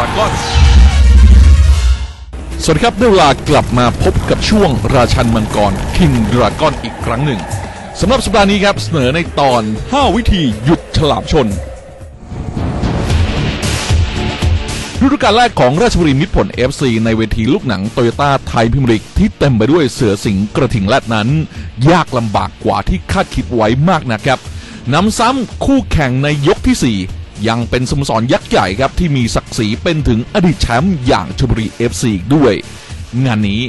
ราก้อนสวัสดีครับได้เวลากลับมาพบกับช่วงราชันมังกร King Dragon อีกครั้งหนึ่งสำหรับสัปดาห์นี้ครับเสนอในตอน 5 วิธีหยุดฉลามชนฤดูกาลแรกของราชบุรีมิตรผล FC ในเวทีลูกหนังโตโยต้าไทยพิมริกที่เต็มไปด้วยเสือสิงกระทิงแรดนั้น ยากลำบากกว่าที่คาดคิดไว้มากนะครับนำซ้ำคู่แข่งในยกที่ 4 ยังเป็นสโมสรยักษ์ใหญ่ครับที่มีศักดิ์ศรีเป็นถึงอดีตแชมป์อย่างชลบุรี FC อีด้วย งานนี้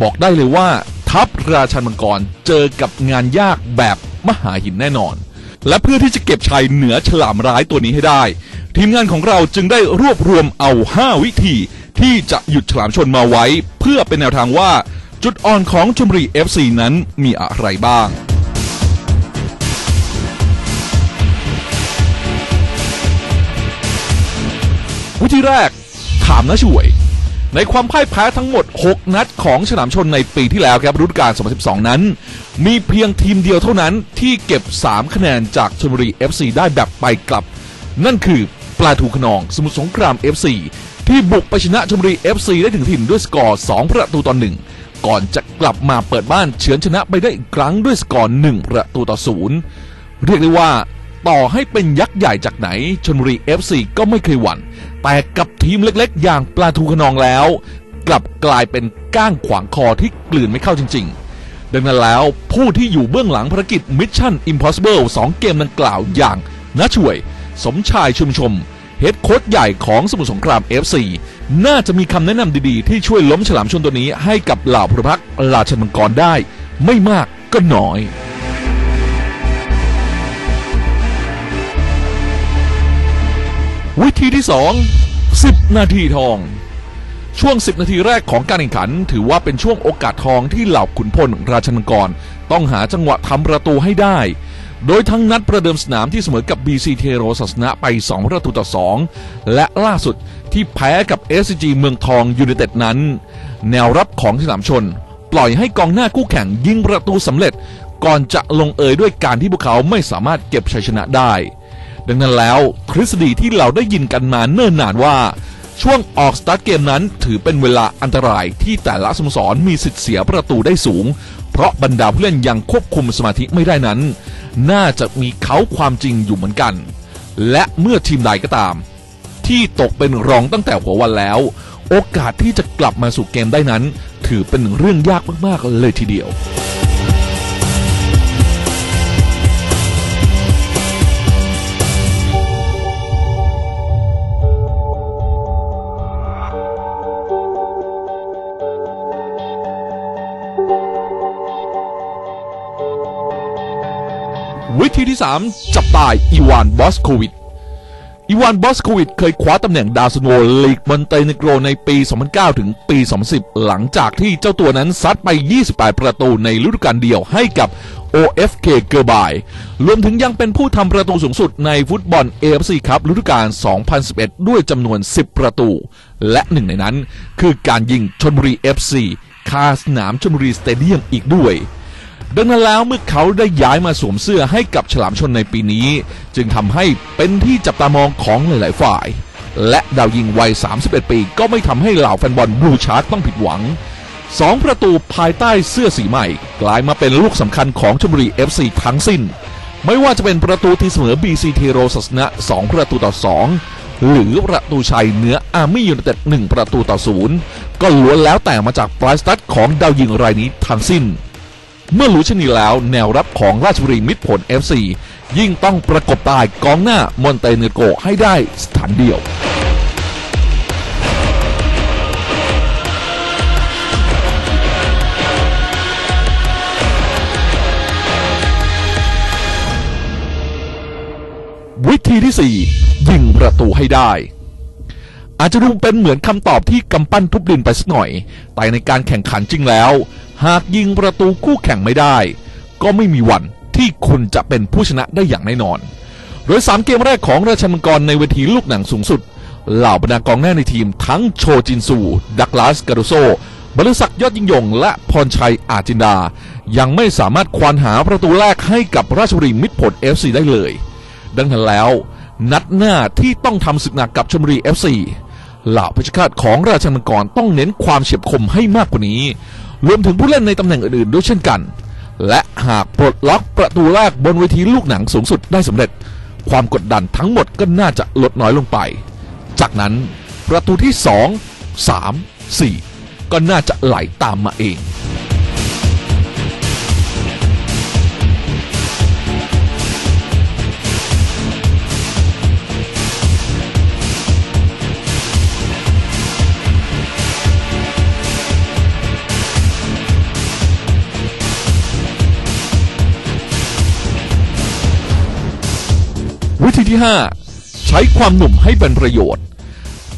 บอกได้เลยว่าทัพราชันมังกรเจอกับงานยากแบบมหาหินแน่นอน และเพื่อที่จะเก็บชัยเหนือฉลามร้ายตัวนี้ให้ได้ ทีมงานของเราจึงได้รวบรวมเอา 5 วิธี ที่จะหยุดฉลามชนมาไว้ เพื่อเป็นแนวทางว่า จุดอ่อนของชมบุรี FC นั้นมีอะไรบ้าง วิธีแรก ถามนะช่วย ในความพ่ายแพ้ทั้งหมด 6 นัดของฉลามชนในปีที่แล้วครับฤดูกาล2012 นั้น มีเพียงทีมเดียวเท่านั้นที่เก็บ 3 คะแนนจากชลบุรี FC ได้แบบไปกลับ นั่นคือปลาทูขนอง สมุทรสงคราม FC ที่บุกไปชนะชลบุรี FC ได้ถึงถิ่นด้วยสกอร์ 2 ประตูต่อหนึ่งก่อนจะกลับมาเปิดบ้านเฉือนชนะไปได้อีกครั้งด้วยสกอร์ 1 ประตูต่อศูนย์เรียกได้ว่าต่อให้เป็นยักษ์ใหญ่จากไหนชนบุรี FC ก็ไม่เคยหวั่น แต่กับทีมเล็กๆ อย่างปลาทูขนองแล้ว กลับกลายเป็นก้างขวางคอที่กลืนไม่เข้าจริง ๆ ดังนั้นแล้วผู้ที่อยู่เบื้องหลังภารกิจ Mission Impossible 2 เกมดังกล่าวอย่างน้าช่วย สมชายชุมชมเฮดโค้ชใหญ่ของสมุทรสงคราม FC น่าจะมีคำแนะนำดีๆ ที่ช่วยล้มฉลามชนตัวนี้ให้กับเหล่าพลพรรคราชมังกรได้ ไม่มากก็น้อย วิธีที่ 2 10 นาทีทอง ช่วง 10 นาทีแรกของการแข่งขัน ถือว่าเป็นช่วงโอกาสทองที่เหล่าขุนพลราชมังกร ต้องหาจังหวะทำประตูให้ได้ โดยทั้งนัดประเดิมสนามที่เสมอกับ BC เทโรศาสนะไป 2 ประตูต่อ 2 และล่าสุดที่แพ้กับ SCG เมืองทองยูไนเต็ดนั้น แนวรับของฉลามชน ปล่อยให้กองหน้าคู่แข่งยิงประตูสำเร็จ ก่อนจะลงเอยด้วยการที่พวกเขาไม่สามารถเก็บชัยชนะได้ ดังนั้นแล้วทฤษฎีที่เราได้ยินกันมาเนิ่นนานว่า ช่วงออกสตาร์ทเกมนั้นถือเป็นเวลาอันตรายที่แต่ละสโมสรมีสิทธิ์เสียประตูได้สูง เพราะบรรดาผู้เล่นยังควบคุมสมาธิไม่ได้นั้น น่าจะมีเขาความจริงอยู่เหมือนกัน และเมื่อทีมใดก็ตาม ที่ตกเป็นรองตั้งแต่หัววันแล้ว โอกาสที่จะกลับมาสู่เกมได้นั้น ถือเป็นเรื่องยากมากๆเลยทีเดียว วิธีที่ 3 จับตายอีวานบอสโควิดอีวานบอสโควิดเคยคว้าตำแหน่งดาวซันโวลีกมอนเตเนโกรในปี 2009 ถึงปี 2010 หลังจากที่เจ้าตัวนั้นซัดไป 28 ประตูในฤดูกาลเดียวให้กับ OFK เกอร์บาย รวมถึงยังเป็นผู้ทำประตูสูงสุดในฟุตบอล AFC ครับฤดูกาล 2011 ด้วยจำนวน 10 ประตู และหนึ่งในนั้น คือการยิงชนบุรี FC คาสนามชนบุรีสเตเดียมอีกด้วย ดังนั้นแล้วเมื่อเขาได้ย้ายมาสวมเสื้อให้กับฉลามชนในปีนี้ จึงทำให้เป็นที่จับตามองของหลาย ๆ ฝ่าย และดาวยิงวัย 31 ปีก็ไม่ทำให้เหล่าแฟนบอลบลูชาร์กต้องผิดหวัง2ประตูภายใต้เสื้อสีใหม่ กลายมาเป็นลูกสำคัญของชลบุรี FC ทั้งสิ้น ไม่ว่าจะเป็นประตูที่เสมอ BC เทโรศาสนะ 2 ประตูต่อ 2 หรือประตูชัยเหนืออาร์มี่ยูไนเต็ด1ประตูต่อศูนย์ก็ล้วนแล้วแต่มาจากปลายสตัดของดาวยิงรายนี้ทั้งสิ้น เมื่อรู้เช่นนี้แล้วแนวรับของราชบุรีมิตรผล FC ยิ่งต้องประกบตายกองหน้ามอนเตเนโกให้ได้สถานเดียววิธีที่ 4 ยิงประตูให้ได้ อาจจะดูเป็นเหมือนคำตอบที่กำปั้นทุบดินไปสักหน่อย แต่ในการแข่งขันจริงแล้ว หากยิงประตูคู่แข่งไม่ได้ ก็ไม่มีวันที่คุณจะเป็นผู้ชนะได้อย่างแน่นอน โดย 3 เกมแรกของราชมังกรในเวทีลูกหนังสูงสุด เหล่าบรรดากองหน้าในทีมทั้งโชจินซู ดักลาส การุโซบริศักยอดยิ่งยง และพรชัยอาจินดา ยังไม่สามารถควานหาประตูแรกให้กับราชบุรีมิตรผล FC ได้เลย ดังนั้นแล้ว นัดหน้าที่ต้องทำศึกหนักกับชลบุรี FC เหล่าเพชรฆาตของราชมังกรต้องเน้นความเฉียบคมให้มากกว่านี้ รวมถึงผู้เล่นในตำแหน่งอื่นๆด้วยเช่นกัน และหากปลดล็อกประตูแรกบนเวทีลูกหนังสูงสุดได้สำเร็จ ความกดดันทั้งหมดก็น่าจะลดน้อยลงไป จากนั้นประตูที่ 2 3 4 ก็น่าจะไหลตามมาเอง วิธีที่ 5 ใช้ความหนุ่มให้เป็นประโยชน์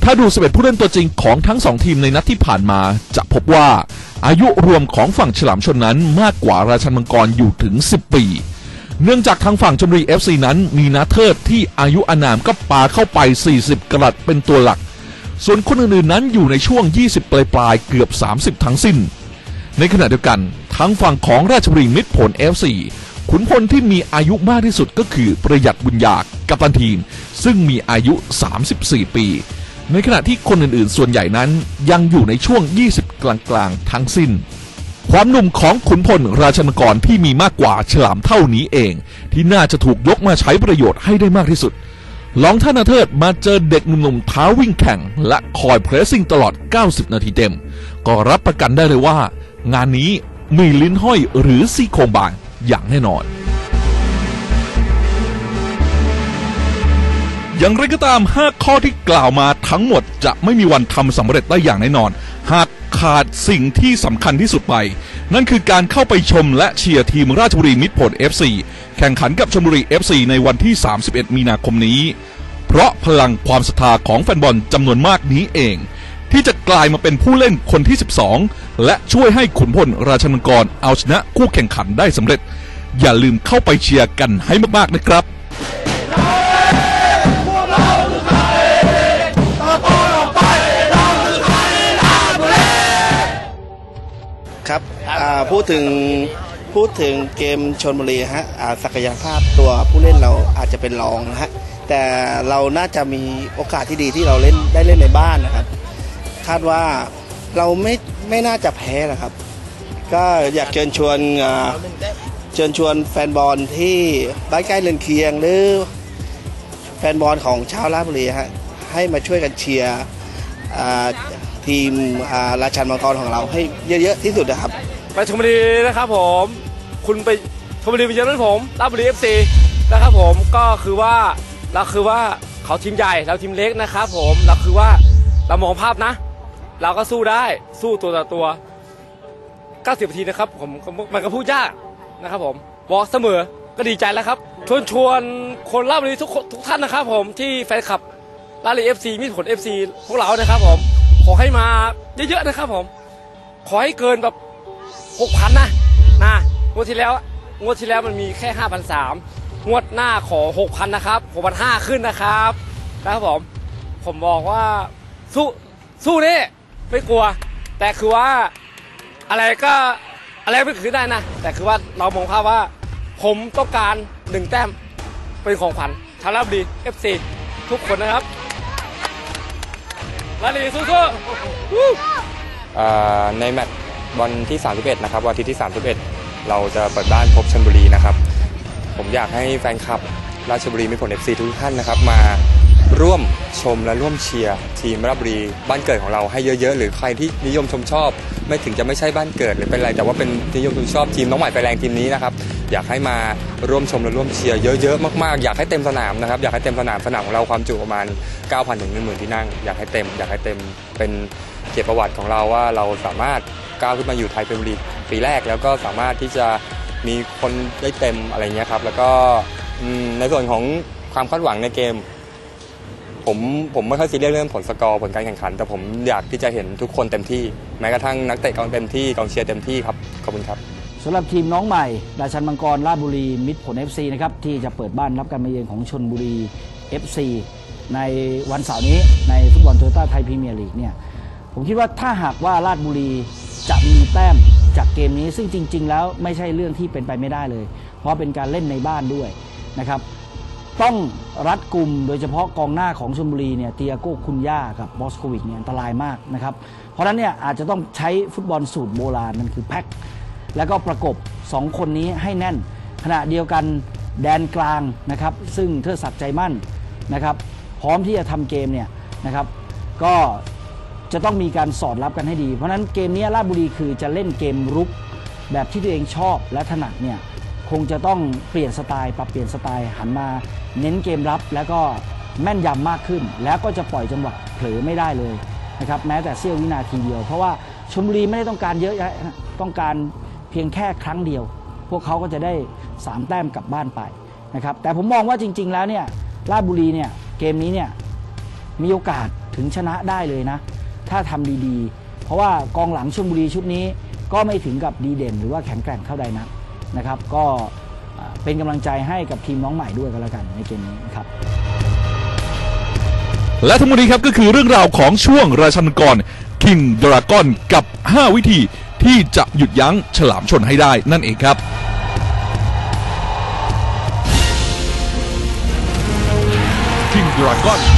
ถ้าดู11ผู้เล่นตัวจริงของทั้งสองทีมในนัดที่ผ่านมาจะพบว่า อายุรวมของฝั่งฉลามชนนั้นมากกว่าราชันมังกรอยู่ถึง 10 ปี เนื่องจากทางฝั่งชมบุรี FC นั้นมีนาเทิดที่อายุอานามก็ปาเข้าไป 40กรัตเป็นตัวหลัก ส่วนคนอื่นๆนั้นอยู่ในช่วง 20 ปลายๆเกือบ 30 ทั้งสิ้น ในขณะเดียวกันทางฝั่งของราชบุรีมิตรผล FC ขุนพลที่มีอายุมากที่สุดก็คือประหยัดบุญญากัปตันทีม ซึ่งมีอายุ 34 ปี ในขณะที่คนอื่นๆ ส่วนใหญ่นั้นยังอยู่ในช่วง 20 กลางๆ ทั้งสิ้น ความหนุ่มของขุนพลราชนกรที่มีมากกว่าฉลามเท่านี้เอง ที่น่าจะถูกยกมาใช้ประโยชน์ให้ได้มากที่สุดลองท่านาเทิดมาเจอเด็กหนุ่มๆเท้าวิ่งแข่ง และคอยเพรสซิ่งตลอด 90 นาทีเต็ม ก็รับประกันได้เลยว่า งานนี้มีลิ้นห้อยหรือซี่โครงบาง อย่างแน่นอน อย่างไรก็ตาม 5 ข้อที่กล่าวมาทั้งหมดจะไม่มีวันทำสำเร็จได้อย่างแน่นอน หากขาดสิ่งที่สำคัญที่สุดไป นั่นคือการเข้าไปชมและเชียร์ทีมราชบุรีมิตรผล FC แข่งขันกับชลบุรี FC ในวันที่ 31 มีนาคมนี้ เพราะพลังความศรัทธาของแฟนบอลจำนวนมากนี้เอง กลายมาเป็นผู้เล่นคนที่ 12 และช่วยให้ขุนพลราชมังกรเอาชนะคู่แข่งขันได้สำเร็จ อย่าลืมเข้าไปเชียร์กันให้มากๆนะครับครับพูดถึงพูดถึงเกมชนบุรีฮะศักยภาพตัวผู้เล่นเราอาจจะเป็นรองนะฮะแต่เราน่าจะมีโอกาสที่ดีที่เราเล่นได้เล่นในบ้านนะครับ คาดว่าเราไม่ไม่น่าจะแพ้นะครับ ก็อยากเชิญชวนเชิญชวนแฟนบอลที่บ้านใกล้เรือนเคียงหรือแฟนบอลของชาวราชบุรีฮะให้มาช่วยกันเชียร์ทีมราชันมังกรของเราให้เยอะๆที่สุดนะครับไปชมบุรีนะครับผม คุณไปชมบุรีไปเจอรถผมราชบุรีเอฟซีนะครับผมก็คือว่าเราคือว่าเขาทีมใหญ่เราทีมเล็กนะครับผมเราคือว่าเรามองภาพนะ เราก็สู้ได้สู้ตัวต่อตัว 90นาทีนะครับผมมันก็พูดยากนะครับผมบอกเสมอก็ดีใจแล้วครับ ชวนชวนคนราชบุรีทุกทุกท่านนะครับ ผมที่แฟนคลับราชบุรีเอฟซีมิตรผลเอฟซีพวกเรานะครับ ผมขอให้มาเยอะๆนะครับ ผม ขอให้เกินแบบหกพันนะนะงวดที่แล้วงวดที่แล้วมันมีแค่ห้าพันสามงวดหน้าขอหกพันนะครับหกพันห้าขึ้นนะครับนะครับผม ผมบอกว่าสู้สู้นี่ ไม่กลัว แต่คือว่าอะไรก็อะไรไม่คือได้นะ แต่คือว่าเรามองภาพว่า ผมต้องการหนึ่งแต้มเป็นของขวัญชาวราชบุรี FC ทุกคนนะครับราชบุรีสู้ๆวู้ในแมตช์วันที่ 31 นะครับวันอาทิตย์ที่ 31 เราจะเปิดบ้านพบชลบุรีนะครับ ผมอยากให้แฟนคลับราชบุรีมิผล FC ทุกท่านนะครับมา ร่วมชมและร่วมเชียร์ทีมราชบุรีบ้านเกิดของเราให้เยอะ ๆ หรือใครที่นิยมชมชอบ ไม่ถึงจะไม่ใช่บ้านเกิดหรือเป็นอะไรแต่ว่าเป็นนิยมชมชอบทีมน้องใหม่ไฟแรงทีมนี้นะครับอยากให้มาร่วมชมและร่วมเชียร์เยอะๆมากๆอยากให้เต็มสนามนะครับอยากให้เต็มสนามสนามของเราความจุประมาณ 9,000ถึง10,000ที่นั่งอยากให้เต็มอยากให้เต็มเป็นเกียรติประวัติของเราว่าเราสามารถก้าวขึ้นมาอยู่ไทยพรีเมียร์ลีกปีแรกแล้วก็สามารถที่จะมีคนได้เต็มอะไรเงี้ยครับแล้วก็ในส่วนของความคาดหวังในเกม ผมผมไม่ค่อยซีเรียสเรื่องผลสกอร์ผลการแข่งขัน แต่ผมอยากที่จะเห็นทุกคนเต็มที่ แม้กระทั่งนักเตะกองเต็มที่กองเชียร์เต็มที่ครับขอบคุณครับสำหรับทีมน้องใหม่ ราชันมังกรราชบุรีมิตรผล FC นะครับที่จะเปิดบ้านรับการมาเยือนของชนบุรี FC ในวันเสาร์นี้ในฟุตบอลโตโยต้าไทยพรีเมียร์ลีกเนี่ยผมคิดว่าถ้าหากว่าราชบุรีจะมีแต้มจากเกมนี้ซึ่งจริง ๆ แล้วไม่ใช่เรื่องที่เป็นไปไม่ได้เลย เพราะเป็นการเล่นในบ้านด้วยนะครับ ต้องรัดกลุ่มโดยเฉพาะกองหน้าของชลบุรีเนี่ยเตียโก้คุนย่ากับบอสโควิกเนี่ยอันตรายมากนะครับ เพราะฉะนั้นเนี่ยอาจจะต้องใช้ฟุตบอลสูตรโบราณนั่นคือแพ็คแล้วก็ประกบ 2 คนนี้ให้แน่น ขณะเดียวกันแดนกลางนะครับ ซึ่งเทิดศักดิ์ใจมั่นนะครับ พร้อมที่จะทำเกมเนี่ยนะครับ ก็จะต้องมีการสอดรับกันให้ดี เพราะฉะนั้นเกมนี้ราชบุรีคือจะเล่นเกมรุกแบบที่ตัวเองชอบและถนัดเนี่ย คงจะต้องเปลี่ยนสไตล์ ปรับเปลี่ยนสไตล์หันมา เน้นเกมรับแล้วก็แม่นยำมากขึ้น แล้วก็จะปล่อยจังหวะเผลอไม่ได้เลยนะครับแม้แต่เสี้ยววินาทีเดียว เพราะว่าชลบุรีไม่ได้ต้องการเยอะแยะต้องการเพียงแค่ครั้งเดียว พวกเขาก็จะได้ 3 แต้มกลับบ้านไปนะครับแต่ผมมองว่าจริง ๆ แล้วเนี่ยราชบุรีเนี่ยเกมนี้เนี่ยมีโอกาสถึงชนะได้เลยนะ ถ้าทำดีๆ เพราะว่ากองหลังชลบุรีชุดนี้ก็ไม่ถึงกับดีเด่น หรือว่าแข็งแกร่งเท่าใดนัก นะครับ ก็เป็นกำลังใจให้กับทีมน้องใหม่ด้วยกันแล้วกันในเกมนี้ครับและทั้งหมดนี้ครับก็คือเรื่องราวของช่วงราชันกร King Dragon กับ 5 วิธีที่จะหยุดยั้งฉลามชนให้ได้นั่นเองครับ King Dragon